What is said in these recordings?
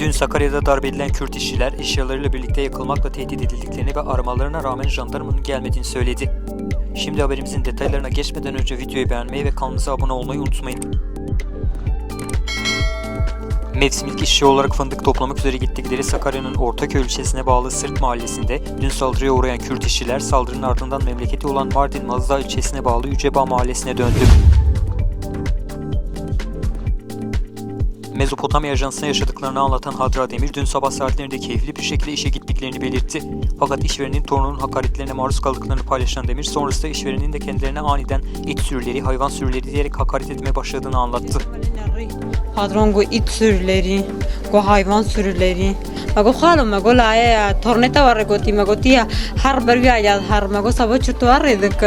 Dün Sakarya'da darp edilen Kürt işçiler eşyalarıyla birlikte yakılmakla tehdit edildiklerini ve aramalarına rağmen jandarmanın gelmediğini söyledi. Şimdi haberimizin detaylarına geçmeden önce videoyu beğenmeyi ve kanalımıza abone olmayı unutmayın. Mevsimlik işçi olarak fındık toplamak üzere gittikleri Sakarya'nın Ortaköy ilçesine bağlı Sırt mahallesinde dün saldırıya uğrayan Kürt işçiler saldırının ardından memleketi olan Mardin Mazda ilçesine bağlı Yüceba mahallesine döndü. Mezopotamya Ajansı'na yaşadıklarını anlatan Hadra Demir dün sabah saatlerinde keyifli bir şekilde işe gittiklerini belirtti. Fakat işverenin torununun hakaretlerine maruz kaldıklarını paylaşan Demir sonrasında işverenin de kendilerine aniden it sürüleri, hayvan sürüleri diyerek hakaret etmeye başladığını anlattı. Patron go it sürüleri, go hayvan sürüleri. Mago khalo mago la ya torneta var goti mago tia har berga ya har mago sabo çurtu var edik.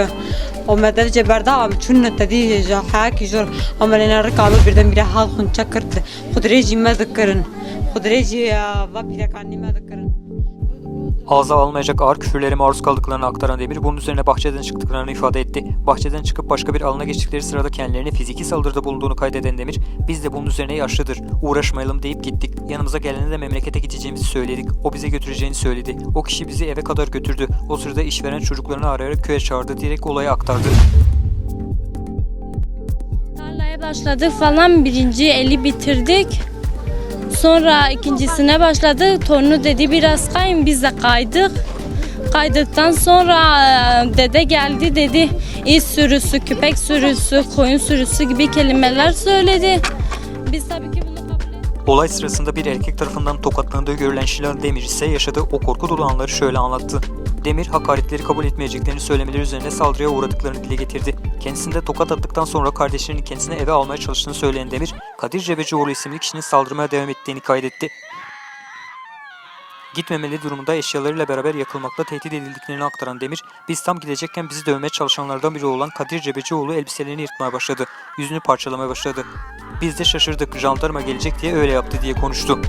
O medev ceberda am çun tadi ja haki jor amalena rikalu birden bire hal khun çakırtı. Khudreji medkırın. Khudreji ya va pirakani medkırın. Ağza almayacak ağır küfürlere maruz kaldıklarını aktaran Demir bunun üzerine bahçeden çıktıklarını ifade etti. Bahçeden çıkıp başka bir alana geçtikleri sırada kendilerine fiziki saldırıda bulunduğunu kaydeden Demir, biz de bunun üzerine yaşlıdır, uğraşmayalım deyip gittik. Yanımıza gelene de memlekete gideceğimizi söyledik. O bize götüreceğini söyledi. O kişi bizi eve kadar götürdü. O sırada işveren çocuklarını arayarak köye çağırdı diyerek olayı aktardı. Tarlaya başladık falan birinci eli bitirdik. Sonra ikincisine başladık. Torunu dedi biraz kayın biz de kaydık. Kaydıktan sonra dede geldi dedi it sürüsü, köpek sürüsü, koyun sürüsü gibi kelimeler söyledi. Biz tabii ki bunu kabul. Olay sırasında bir erkek tarafından tokatlandığı görülen Şilan Demir ise yaşadığı o korku dolu anları şöyle anlattı. Demir hakaretleri kabul etmeyeceklerini söylemeleri üzerine saldırıya uğradıklarını dile getirdi. Kendisinde tokat attıktan sonra kardeşlerinin kendisine eve almaya çalıştığını söyleyen Demir, Kadir Cebecioğlu isimli kişinin saldırmaya devam ettiğini kaydetti. Gitmemeli durumunda eşyalarıyla beraber yakılmakla tehdit edildiklerini aktaran Demir, biz tam gidecekken bizi dövmeye çalışanlardan biri olan Kadir Cebecioğlu elbiselerini yırtmaya başladı. Yüzünü parçalamaya başladı. Biz de şaşırdık, jandarma gelecek diye öyle yaptı diye konuştu.